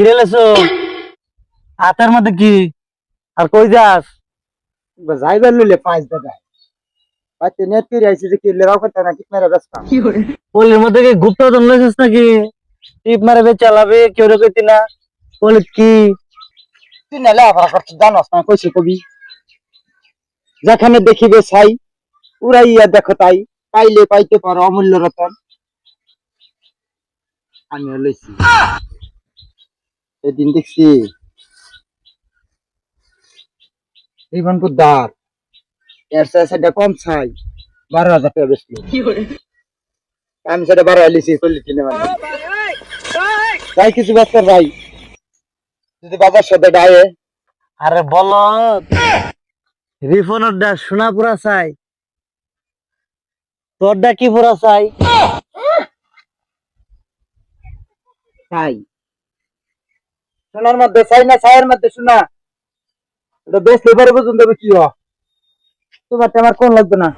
কিরে লেছো হাতের মধ্যে কি? আর কই যাস? যাইবার লইলে পাঁচ দাদা পাঁচতে নেট করে আইছি যে কিনলে রাও করতে না ব্যস্ত। পলির মধ্যে কি গুপ্ত ধন লেছিস নাকি? টিপ মারে বে চালাবে কেউ রে কইতি না। পলি কি? তুই না লেখাপড়া করছিস জানোস না কইছে কবি? যেখানে দেখিবে ছাই উড়াইয়া দেখো তাই পাইলে পাইতে পারো অমূল্য রতন। আমি লইছি। এদিন দেখছি। রিবন পুদ্দার এর সাথে সেটা কম ছাই বারো হাজার টাকা বেশি আমি সেটা বারো কিনে মানে তাই কিছু ব্যস্ত ভাই। যদি বাবার সাথে ডায়ে। আরে বল রিফনের ডা সোনা পুরা চাই। তোর ডা কি পুরা চাই? ছাই সোনার মধ্যে চাই না ছায়ের মধ্যে সোনা। এটা বেশ এবারে পর্যন্ত কি তোমার আমার কোন লাগবে না।